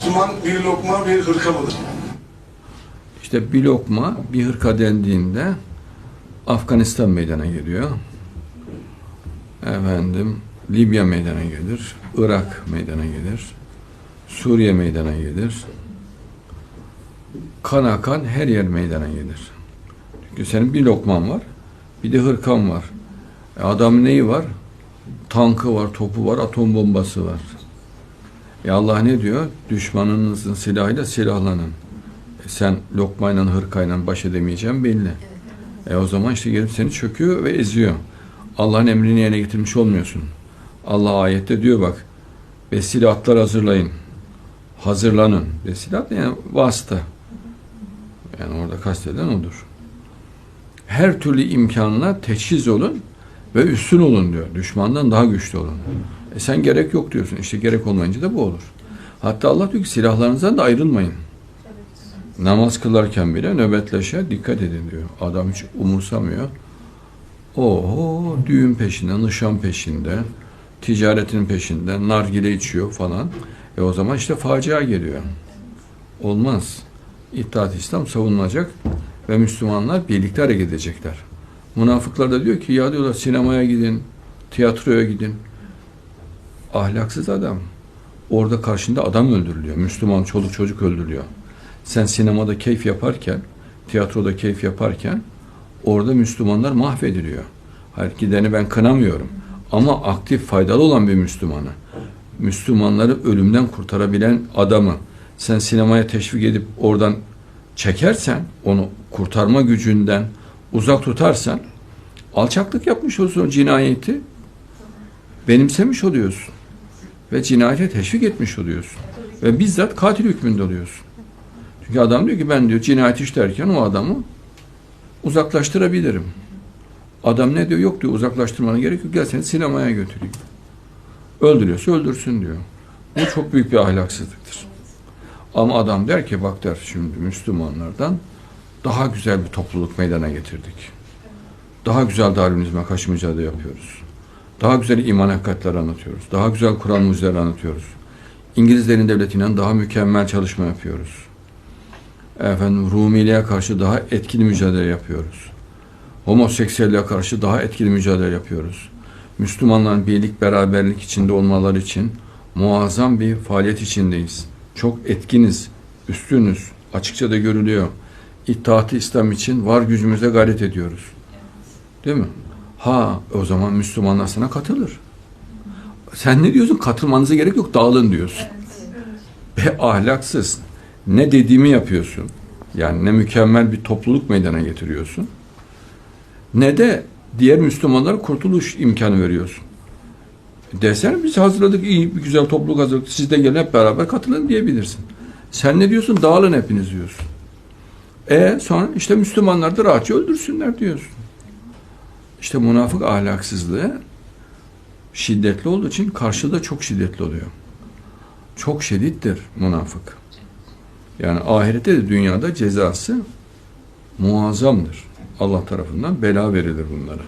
Müslüman bir lokma bir hırka mıdır? İşte bir lokma, bir hırka dendiğinde Afganistan meydana geliyor. Efendim, Libya meydana gelir, Irak meydana gelir, Suriye meydana gelir. Kan akan her yer meydana gelir. Çünkü senin bir lokman var, bir de hırkan var. E adamın neyi var? Tankı var, topu var, atom bombası var. E Allah ne diyor? Düşmanınızın silahıyla silahlanın. E sen lokmayla, hırkayla baş edemeyeceğim belli. E o zaman işte gelip seni çöküyor ve eziyor. Allah'ın emrini yerine getirmiş olmuyorsun. Allah ayette diyor bak. Vesile atlar hazırlayın. Hazırlanın. Vesile at yani vasıta. Yani orada kasteden odur. Her türlü imkanla teçhiz olun ve üstün olun diyor. Düşmandan daha güçlü olun. E sen gerek yok diyorsun. İşte gerek olmayınca da bu olur. Hatta Allah diyor ki silahlarınızdan da ayrılmayın. Namaz kılarken bile nöbetleşe dikkat edin diyor. Adam hiç umursamıyor. Oho düğün peşinde, nişan peşinde, ticaretin peşinde, nargile içiyor falan. E o zaman işte facia geliyor. Olmaz. İttihat İslam savunulacak ve Müslümanlar birlikte hareket edecekler. Münafıklar da diyor ki ya diyorlar sinemaya gidin, tiyatroya gidin. Ahlaksız adam. Orada karşında adam öldürülüyor. Müslüman çoluk çocuk öldürülüyor. Sen sinemada keyif yaparken, tiyatroda keyif yaparken orada Müslümanlar mahvediliyor. Hayır gideni ben kınamıyorum. Ama aktif faydalı olan bir Müslümanı, Müslümanları ölümden kurtarabilen adamı sen sinemaya teşvik edip oradan çekersen, onu kurtarma gücünden uzak tutarsan alçaklık yapmış olursun o cinayeti benimsemiş oluyorsun ve cinayete teşvik etmiş oluyorsun ve bizzat katil hükmünde oluyorsun. Çünkü adam diyor ki ben diyor cinayet işlerken o adamı uzaklaştırabilirim. Adam ne diyor? Yok diyor uzaklaştırmana gerek yok. Gel seni sinemaya götüreyim. Öldürüyorsa öldürsün diyor. Bu çok büyük bir ahlaksızlıktır. Ama adam der ki bak der şimdi Müslümanlardan daha güzel bir topluluk meydana getirdik. Daha güzel Darwinizme karşı mücadele yapıyoruz. Daha güzel iman hakikatleri anlatıyoruz. Daha güzel Kur'an mucizeleri anlatıyoruz. İngilizlerin devletinden daha mükemmel çalışma yapıyoruz. Efendim Rumiliğe karşı daha etkili mücadele yapıyoruz. Homoseksüelliğe karşı daha etkili mücadele yapıyoruz. Müslümanların birlik beraberlik içinde olmaları için muazzam bir faaliyet içindeyiz. Çok etkiniz, üstünüz, açıkça da görülüyor. İttihat-ı İslam için var gücümüze gayret ediyoruz. Değil mi? Ha o zaman Müslümanlar sana katılır. Sen ne diyorsun? Katılmanıza gerek yok, dağılın diyorsun. Ve ahlaksız. Ne dediğimi yapıyorsun. Yani ne mükemmel bir topluluk meydana getiriyorsun. Ne de diğer Müslümanlara kurtuluş imkanı veriyorsun. Desene biz hazırladık, iyi bir güzel topluluk hazırladık. Siz de gelin hep beraber katılın diyebilirsin. Sen ne diyorsun? Dağılın hepiniz diyorsun. E sonra işte Müslümanlar da rahatça öldürsünler diyorsun. İşte münafık ahlaksızlığı şiddetli olduğu için karşıda çok şiddetli oluyor. Çok şiddettir münafık. Yani ahirette de dünyada cezası muazzamdır. Allah tarafından bela verilir bunlara.